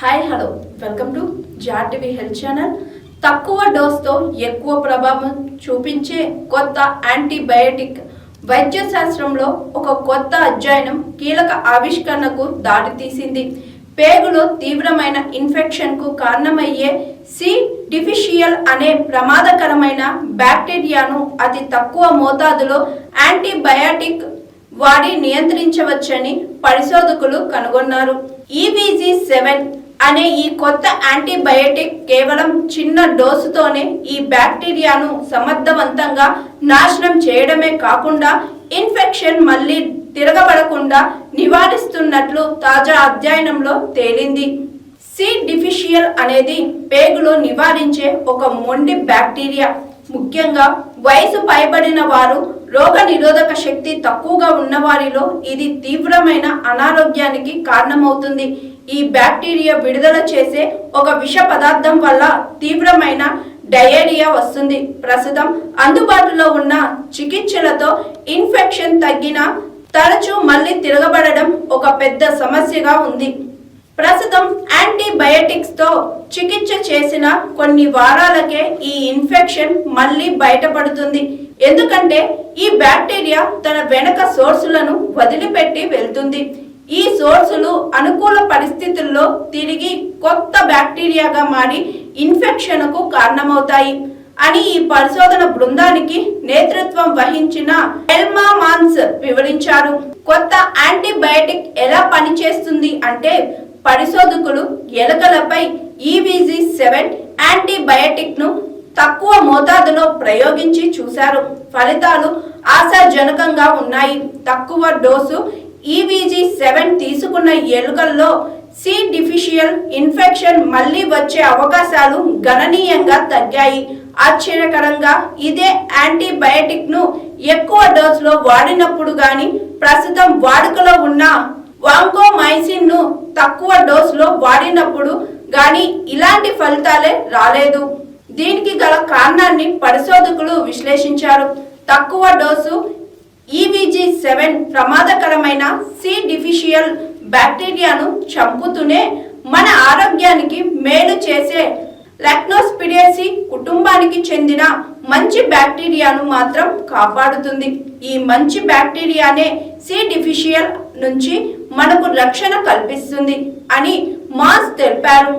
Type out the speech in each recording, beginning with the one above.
Hi hello welcome to జార్టీవీ health channel తక్కువ డోస్తో ఎక్కువ ప్రభావం చూపించే కొత్త యాంటీబయాటిక్ వైద్య శాస్త్రంలో ఒక కొత్త అధ్యయనం కీలక ఆవిష్కరణకు దారితీసింది. పేగులో తీవ్రమైన ఇన్ఫెక్షన్కు కారణమయ్యే సి డిఫిషియల్ అనే ప్రమాదకరమైన బ్యాక్టీరియాను అతి తక్కువ మోతాదులో యాంటీబయాటిక్ వాడి నియంత్రించవచ్చని పరిశోధకులు కనుగొన్నారు. ఈబీజీ సెవెన్ అనే ఈ కొత్త యాంటీబయోటిక్ కేవలం చిన్న డోసుతోనే ఈ బ్యాక్టీరియాను సమర్థవంతంగా నాశనం చేయడమే కాకుండా ఇన్ఫెక్షన్ మళ్ళీ తిరగబడకుండా నివారిస్తున్నట్లు తాజా అధ్యయనంలో తేలింది. సి డిఫిషియల్ అనేది పేగులో నివారించే ఒక మొండి బ్యాక్టీరియా. ముఖ్యంగా వయసు పైబడిన వారు రోగ నిరోధక శక్తి తక్కువగా ఉన్న వారిలో ఇది తీవ్రమైన అనారోగ్యానికి కారణమవుతుంది. ఈ బ్యాక్టీరియా విడుదల చేసే ఒక విష పదార్థం వల్ల తీవ్రమైన డయేరియా వస్తుంది. ప్రస్తుతం అందుబాటులో ఉన్న చికిత్సలతో ఇన్ఫెక్షన్ తగ్గిన తరచూ మళ్ళీ తిరగబడడం ఒక పెద్ద సమస్యగా ఉంది. ప్రస్తుతం యాంటీబయాటిక్స్తో చికిత్స చేసిన కొన్ని వారాలకే ఈ ఇన్ఫెక్షన్ మళ్ళీ బయటపడుతుంది. ఎందుకంటే ఈ బ్యాక్టీరియా తన వెనక సోర్సులను వదిలిపెట్టి వెళ్తుంది. ఈ సోర్సులు అనుకూల పరిస్థితుల్లో తిరిగి కొత్త బ్యాక్టీరియాగా మారి ఇన్ఫెక్షన్కు కారణమవుతాయి అని ఈ పరిశోధన బృందానికి నేతృత్వం వహించిన ఎల్మా మాన్స్ వివరించారు. కొత్త యాంటీబయాటిక్ ఎలా పనిచేస్తుంది అంటే పరిశోధకులు ఎలుకలపై ఈవీజీ సెవెన్ యాంటీబయాటిక్ను తక్కువ మోతాదులో ప్రయోగించి చూశారు. ఫలితాలు ఆశాజనకంగా ఉన్నాయి. తక్కువ డోసు ఈవీజీ సెవెన్ తీసుకున్న ఎలుకల్లో సి డిఫిషియల్ ఇన్ఫెక్షన్ మళ్ళీ వచ్చే అవకాశాలు గణనీయంగా తగ్గాయి. ఆశ్చర్యకరంగా ఇదే యాంటీబయాటిక్ను ఎక్కువ డోసులో వాడినప్పుడు గాని ప్రస్తుతం వాడుకలో ఉన్న మైసిన్ను తక్కువ డోసులో వాడినప్పుడు గాని ఇలాంటి ఫలితాలే రాలేదు. దీనికి గల కారణాన్ని పరిశోధకులు విశ్లేషించారు. తక్కువ డోసు ఈవీజీ సెవెన్ ప్రమాదకరమైన సి డిఫిషియల్ బ్యాక్టీరియాను చంపుతూనే మన ఆరోగ్యానికి మేలు చేసే లాక్నోస్పిడియసి కుటుంబానికి చెందిన మంచి బ్యాక్టీరియాను మాత్రం కాపాడుతుంది. ఈ మంచి బ్యాక్టీరియానే సి డిఫిషియల్ నుంచి మనకు రక్షణ కల్పిస్తుంది అని మాస్ తెలిపారు.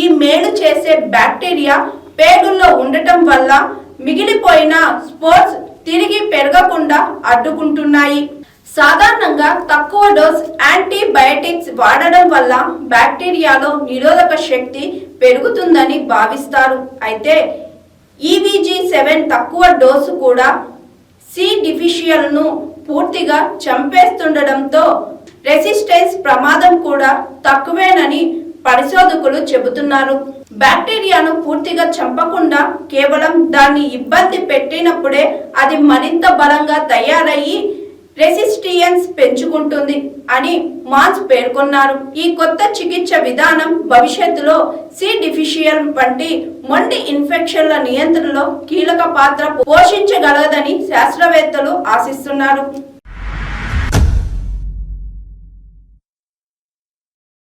ఈ మేలు చేసే బ్యాక్టీరియా పేగుల్లో ఉండటం వల్ల మిగిలిపోయిన స్పోర్ట్స్ తిరిగి పెరగకుండా అడ్డుకుంటున్నాయి. సాధారణంగా తక్కువ డోస్ యాంటీబయాటిక్స్ వాడడం వల్ల బ్యాక్టీరియాలో నిరోధక శక్తి పెరుగుతుందని భావిస్తారు. అయితే ఈవీజీ సెవెన్ తక్కువ డోసు కూడా సి డిఫిషియల్ను పూర్తిగా చంపేస్తుండడంతో రెసిస్టెన్స్ ప్రమాదం కూడా తక్కువేనని పరిశోధకులు చెబుతున్నారు. బ్యాక్టీరియాను పూర్తిగా చంపకుండా కేవలం దాన్ని ఇబ్బంది పెట్టినప్పుడే అది మరింత బలంగా తయారయ్యి రెసిస్టియన్స్ పెంచుకుంటుంది అని మాన్స్ పేర్కొన్నారు. ఈ కొత్త చికిత్స విధానం భవిష్యత్తులో సి డిఫిషియల్ వంటి మొండి ఇన్ఫెక్షన్ల నియంత్రణలో కీలక పాత్ర పోషించగలదని శాస్త్రవేత్తలు ఆశిస్తున్నారు.